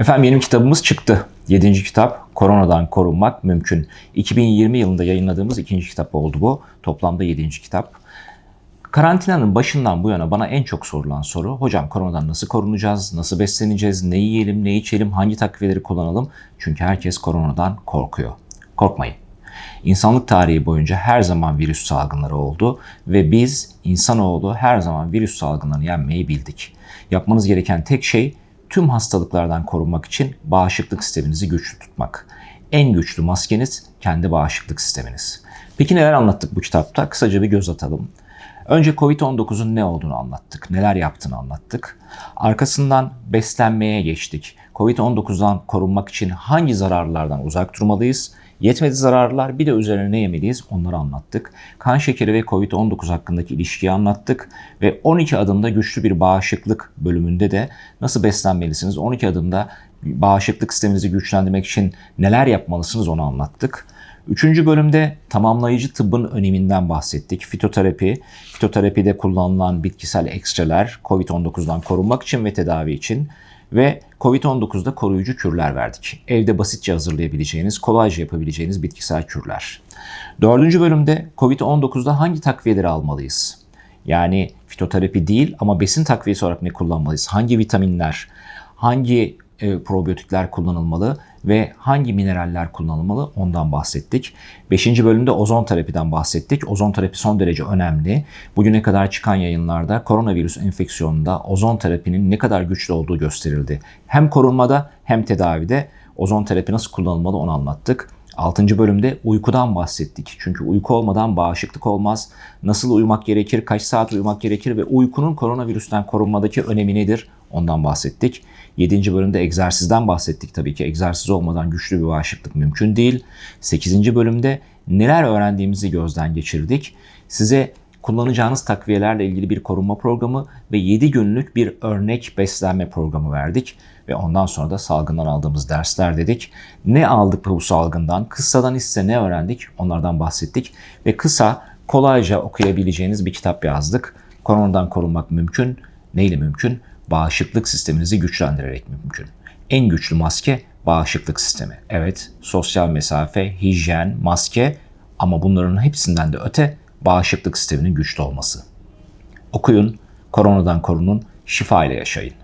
Efendim yeni kitabımız çıktı. Yedinci kitap Koronadan Korunmak Mümkün. 2020 yılında yayınladığımız ikinci kitap oldu bu. Toplamda yedinci kitap. Karantinanın başından bu yana bana en çok sorulan soru, hocam koronadan nasıl korunacağız, nasıl besleneceğiz, ne yiyelim, ne içelim, hangi takviyeleri kullanalım? Çünkü herkes koronadan korkuyor. Korkmayın. İnsanlık tarihi boyunca her zaman virüs salgınları oldu ve biz insanoğlu her zaman virüs salgınlarını yenmeyi bildik. Yapmanız gereken tek şey tüm hastalıklardan korunmak için bağışıklık sisteminizi güçlü tutmak. En güçlü maskeniz kendi bağışıklık sisteminiz. Peki neler anlattık bu kitapta? Kısaca bir göz atalım. Önce Covid-19'un ne olduğunu anlattık, neler yaptığını anlattık. Arkasından beslenmeye geçtik. Covid-19'dan korunmak için hangi zararlardan uzak durmalıyız? Yetmedi zararlar bir de üzerine ne yemeliyiz onları anlattık. Kan şekeri ve Covid-19 hakkındaki ilişkiyi anlattık. Ve 12 adımda güçlü bir bağışıklık bölümünde de nasıl beslenmelisiniz? 12 adımda bağışıklık sisteminizi güçlendirmek için neler yapmalısınız onu anlattık. Üçüncü bölümde tamamlayıcı tıbbın öneminden bahsettik. Fitoterapi, fitoterapide kullanılan bitkisel ekstreler COVID-19'dan korunmak için ve tedavi için ve COVID-19'da koruyucu kürler verdik. Evde basitçe hazırlayabileceğiniz, kolayca yapabileceğiniz bitkisel kürler. Dördüncü bölümde COVID-19'da hangi takviyeleri almalıyız? Yani fitoterapi değil ama besin takviyesi olarak ne kullanmalıyız? Hangi vitaminler, hangi e, probiyotikler kullanılmalı ve hangi mineraller kullanılmalı ondan bahsettik. Beşinci bölümde ozon terapiden bahsettik. Ozon terapi son derece önemli. Bugüne kadar çıkan yayınlarda koronavirüs enfeksiyonunda ozon terapinin ne kadar güçlü olduğu gösterildi. Hem korunmada hem tedavide ozon terapi nasıl kullanılmalı onu anlattık. 6. bölümde uykudan bahsettik. Çünkü uyku olmadan bağışıklık olmaz. Nasıl uyumak gerekir, kaç saat uyumak gerekir ve uykunun koronavirüsten korunmadaki önemi nedir ondan bahsettik. 7. bölümde egzersizden bahsettik tabii ki. Egzersiz olmadan güçlü bir bağışıklık mümkün değil. 8. bölümde neler öğrendiğimizi gözden geçirdik. Size kullanacağınız takviyelerle ilgili bir korunma programı ve 7 günlük bir örnek beslenme programı verdik. Ve ondan sonra da salgından aldığımız dersler dedik. Ne aldık bu salgından? Kıssadan ise ne öğrendik? Onlardan bahsettik. Ve kısa, kolayca okuyabileceğiniz bir kitap yazdık. Koronadan korunmak mümkün. Neyle mümkün? Bağışıklık sisteminizi güçlendirerek mümkün. En güçlü maske bağışıklık sistemi. Evet, sosyal mesafe, hijyen, maske ama bunların hepsinden de öte bağışıklık sisteminin güçlü olması. Okuyun, koronadan korunun, şifa ile yaşayın.